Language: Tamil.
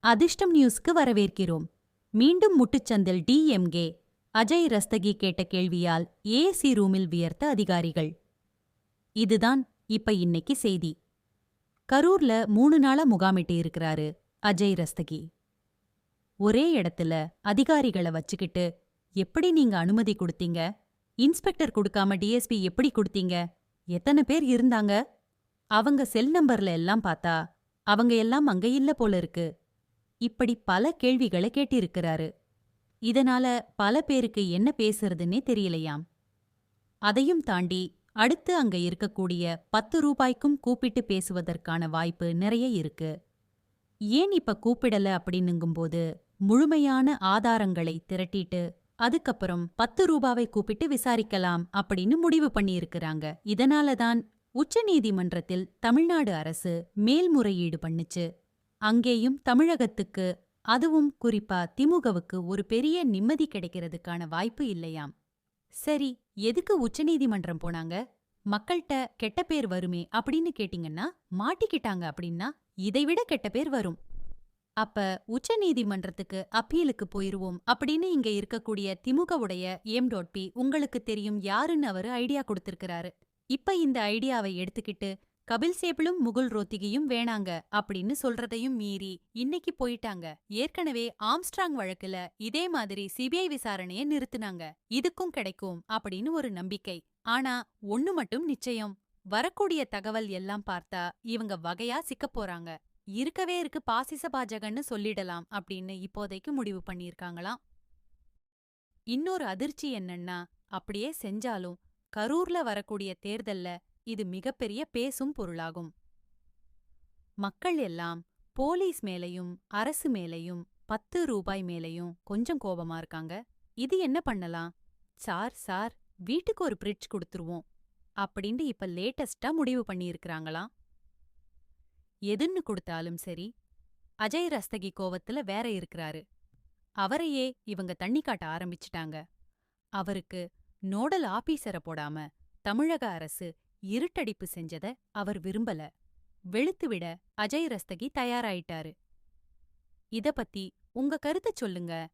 அதிர்ஷ்டம் நியூஸ்க்கு வரவேற்கிறோம். மீண்டும் முட்டுச்சந்தில் டிஎம்கே அஜய் ரஸ்தகி கேட்ட கேள்வியால் ஏசி ரூமில் வியர்த்த அதிகாரிகள். இதுதான் இப்ப இன்னைக்கு செய்தி. கரூர்ல மூணு நாளா முகாமிட்டு இருக்கிறாரு அஜய் ரஸ்தகி. ஒரே இடத்துல அதிகாரிகளை வச்சுக்கிட்டு எப்படி நீங்க அனுமதி கொடுத்தீங்க? இன்ஸ்பெக்டர் கொடுக்காம டிஎஸ்பி எப்படி கொடுத்தீங்க? எத்தனை பேர் இருந்தாங்க? அவங்க செல் நம்பர்ல எல்லாம் பார்த்தா அவங்க எல்லாம் அங்க இல்ல போல இருக்கு. இப்படி பல கேள்விகளை கேட்டிருக்கிறாரு. இதனால பல பேருக்கு என்ன பேசுறதுன்னே தெரியலையாம். அதையும் தாண்டி அடுத்து அங்க இருக்கக்கூடிய பத்து ரூபாய்க்கும் கூப்பிட்டு பேசுவதற்கான வாய்ப்பு நிறைய இருக்கு. ஏன் இப்ப கூப்பிடல அப்படின்னுங்கும்போது முழுமையான ஆதாரங்களை திரட்டிட்டு அதுக்கப்புறம் பத்து ரூபாவை கூப்பிட்டு விசாரிக்கலாம் அப்படின்னு முடிவு பண்ணியிருக்கிறாங்க. இதனால தான் உச்சநீதிமன்றத்தில் தமிழ்நாடு அரசு மேல்முறையீடு பண்ணுச்சு. அங்கேயும் தமிழகத்துக்கு அதுவும் குறிப்பா திமுகவுக்கு ஒரு பெரிய நிம்மதி கிடைக்கிறதுக்கான வாய்ப்பு இல்லையாம். சரி எதுக்கு உச்சநீதிமன்றம் போனாங்க? மக்கள்கிட்ட கெட்ட பேர் வருமே அப்படின்னு கேட்டீங்கன்னா மாட்டிக்கிட்டாங்க அப்படின்னா இதைவிட கெட்ட பேர் வரும். அப்ப உச்சநீதிமன்றத்துக்கு அப்பீலுக்கு போயிருவோம் அப்படின்னு இங்க இருக்கக்கூடிய திமுகவுடைய எம் டாட் பி உங்களுக்கு தெரியும் யாருன்னு அவரு ஐடியா கொடுத்திருக்கிறாரு. இப்ப இந்த ஐடியாவை எடுத்துக்கிட்டு கபில் சேபிளும் முகுல் ரோத்திகியும் வேணாங்க அப்படின்னு சொல்றதையும் மீறி இன்னைக்கு போயிட்டாங்க. ஏற்கனவே ஆம்ஸ்ட்ராங் வழக்குல இதே மாதிரி சிபிஐ விசாரணைய நிறுத்துனாங்க. இதுக்கும் கிடைக்கும் அப்படின்னு ஒரு நம்பிக்கை. ஆனா ஒண்ணு மட்டும் நிச்சயம். வரக்கூடிய தகவல் எல்லாம் பார்த்தா இவங்க வகையா சிக்கப் போறாங்க. இருக்கவே இருக்கு பாசிச பாஜகன்னு சொல்லிடலாம் அப்படின்னு இப்போதைக்கு முடிவு பண்ணியிருக்காங்களாம். இன்னொரு அதிர்ச்சி என்னன்னா அப்படியே செஞ்சாலும் கரூர்ல வரக்கூடிய தேர்தல்ல இது மிகப்பெரிய பேசும் பொருளாகும். மக்கள் எல்லாம் போலீஸ் மேலையும் அரசு மேலையும் பத்து ரூபாய் மேலையும் கொஞ்சம் கோபமா இருக்காங்க. இது என்ன பண்ணலாம்? சார் சார் வீட்டுக்கு ஒரு பிரிட்ஜ் கொடுத்துருவோம் அப்படின்னு இப்ப லேட்டஸ்டா முடிவு பண்ணியிருக்கிறாங்களாம் எதுன்னு கொடுத்தாலும் சரி அஜய் ரஸ்தகி கோவத்துல வேற இருக்கிறாரு. அவரையே இவங்க தண்ணி காட்ட ஆரம்பிச்சிட்டாங்க. அவருக்கு நோடல் ஆபீசரை போடாம தமிழக அரசு இருட்டடிப்பு செஞ்சத அவர் விரும்பல. வெளுத்துவிட அஜய் ரஸ்தகி தயாராயிட்டாரு. இத பத்தி உங்க கருத்தை சொல்லுங்க.